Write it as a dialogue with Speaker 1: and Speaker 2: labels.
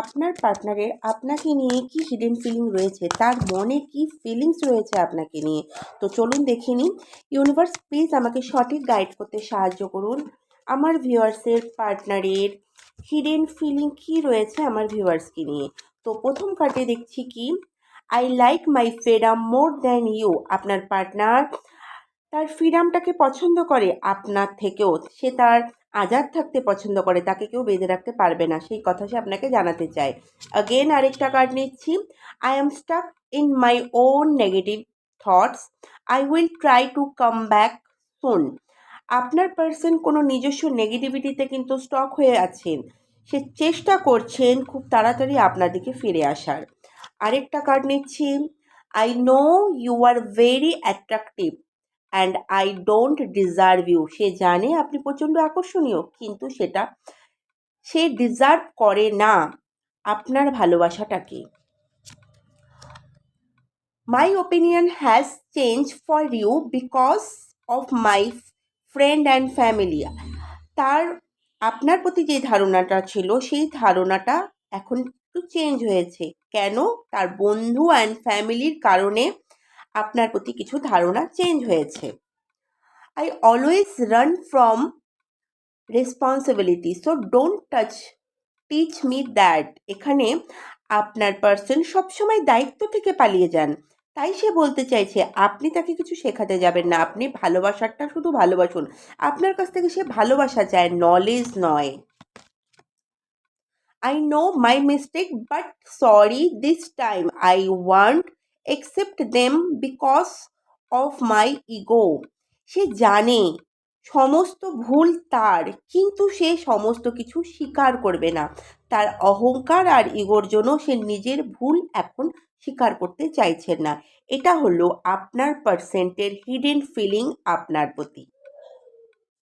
Speaker 1: আপনার পার্টনারের আপনাকে নিয়ে কি হিডেন ফিলিং রয়েছে? তার মনে কি ফিলিংস রয়েছে আপনাকে নিয়ে? তো চলুন দেখে নিন। ইউনিভার্স প্লিজ আমাকে সঠিক গাইড করতে সাহায্য করুন। আমার ভিউয়ার্সের পার্টনারের হিডেন ফিলিং কি রয়েছে আমার ভিউয়ার্সকে নিয়ে? তো প্রথম কার্ডে দেখছি কি I like my freedom more than you আপনার পার্টনার তার ফ্রিডামটাকে পছন্দ করে, আপনার থেকেও। সে তার আজাদ থাকতে পছন্দ করে, তাকে কেউ বেঁধে রাখতে পারবে না। সেই কথা সে আপনাকে জানাতে চায়। অগেন আরেকটা কার্ড নিচ্ছি। I am stuck in my own negative thoughts I will try to come back soon আপনার পার্সন কোনো নিজস্ব নেগেটিভিটিতে কিন্তু স্টক হয়ে আছেন। সে চেষ্টা করছেন খুব তাড়াতাড়ি আপনার দিকে ফিরে আসার। আরেকটা কার্ড নিচ্ছি। I know you are very attractive and I don't deserve you সে জানে আপনি প্রচণ্ড আকর্ষণীয়, কিন্তু সেটা সে ডিজার্ভ করে না। আপনার ভালোবাসাটাকে। My opinion has change for you because of my friend and family তার, আপনার প্রতি যে ধারণাটা ছিল, সেই ধারণাটা এখন একটু চেঞ্জ হয়েছে। কেন? তার বন্ধু অ্যান্ড ফ্যামিলির কারণে আপনার প্রতি কিছু ধারণা চেঞ্জ হয়েছে। I always run from responsibility so don't touch teach me that এখানে আপনার পার্সন সবসময় দায়িত্ব থেকে পালিয়ে যান। তাই সে বলতে চাইছে, আপনি তাকে কিছু শেখাতে যাবেন না, আপনি ভালোবাসারটা শুধু ভালোবাসুন। আপনার কাছ থেকে সে ভালোবাসা চায় নলেজ নয়। I know my mistake but sorry this time I want accept them because of my ego সে জানে সমস্ত ভুল তার, কিন্তু সে সমস্ত কিছু স্বীকার করবে না। তার অহংকার আর ইগোর জন্য সে নিজের ভুল এখন স্বীকার করতে চাইছেন না। এটা হলো আপনার পার্সেন্টের হিডেন ফিলিং আপনার প্রতি।